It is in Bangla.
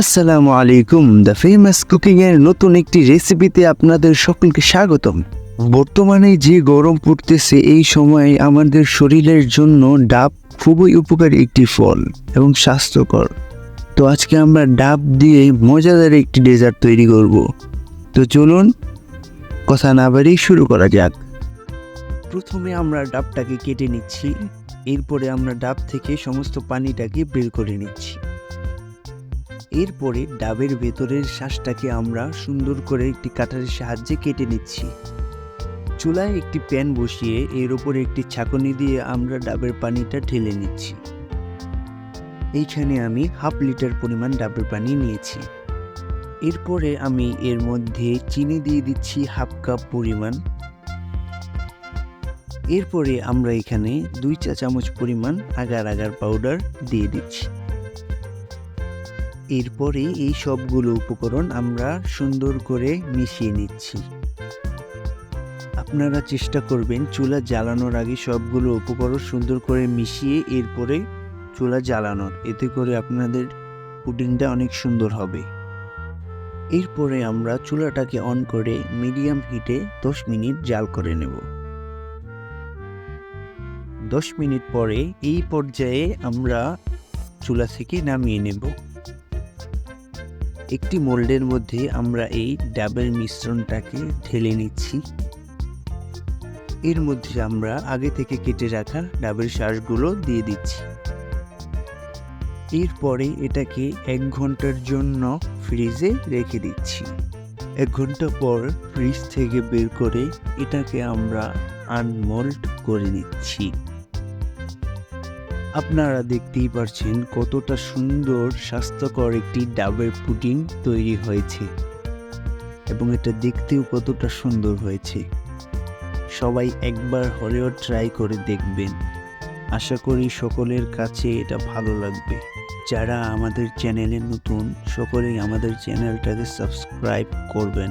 আসসালামু আলাইকুম দ্য ফেমাস কুকিং এর নতুন একটি রেসিপিতে আপনাদের সকলকে স্বাগতম। বর্তমানে যে গরম পড়তেছে, এই সময় আমাদের শরীরের জন্য ডাব খুবই উপকারী একটি ফল এবং স্বাস্থ্যকর। তো আজকে আমরা ডাব দিয়ে মজাদার একটি ডেজার্ট তৈরি করব। তো চলুন, কথা না বাড়িয়ে শুরু করা যাক। প্রথমে আমরা ডাবটাকে কেটে নিচ্ছি। এরপরে আমরা ডাব থেকে সমস্ত পানিটাকে বের করে নিচ্ছি। এরপরে ডাবের ভেতরের শ্বাসটাকে আমরা সুন্দর করে একটি কাটারের সাহায্যে কেটে নিচ্ছি। চুলায় একটি প্যান বসিয়ে এর ওপরে একটি ছাঁকনি দিয়ে আমরা ডাবের পানিটা ঢেলে নিচ্ছি। এইখানে আমি হাফ লিটার পরিমাণ ডাবের পানি নিয়েছি। এরপরে আমি এর মধ্যে চিনি দিয়ে দিচ্ছি হাফ কাপ পরিমাণ। এরপরে আমরা এখানে দুই চা চামচ পরিমাণ আগার আগার পাউডার দিয়ে দিচ্ছি। এরপরে এই সবগুলো উপকরণ আমরা সুন্দর করে মিশিয়ে নিচ্ছি। আপনারা চেষ্টা করবেন চুলা জ্বালানোর আগে সবগুলো উপকরণ সুন্দর করে মিশিয়ে এরপরে চুলা জ্বালানোর। এতে করে আপনাদের পুডিংটা অনেক সুন্দর হবে। এরপরে আমরা চুলাটাকে অন করে মিডিয়াম হিটে দশ মিনিট জাল করে নেব। দশ মিনিট পরে এই পর্যায়ে আমরা চুলা থেকে নামিয়ে নেব। একটি মোল্ডের মধ্যে আমরা এই ডাবের মিশ্রণটাকে ঢেলে নিচ্ছি। এর মধ্যে আমরা আগে থেকে কেটে রাখা ডাবের শ্বাসগুলো দিয়ে দিচ্ছি। এরপরে এটাকে এক ঘণ্টার জন্য ফ্রিজে রেখে দিচ্ছি। এক ঘণ্টা পর ফ্রিজ থেকে বের করে এটাকে আমরা আনমোল্ড করে নিচ্ছি। আপনারা দেখতেই পারছেন কতটা সুন্দর, স্বাস্থ্যকর একটি ডাবের পুডিং তৈরি হয়েছে এবং এটা দেখতেও কতটা সুন্দর হয়েছে। সবাই একবার হলেও ট্রাই করে দেখবেন। আশা করি সকলের কাছে এটা ভালো লাগবে। যারা আমাদের চ্যানেলে নতুন, সকলেই আমাদের চ্যানেলটাকে সাবস্ক্রাইব করবেন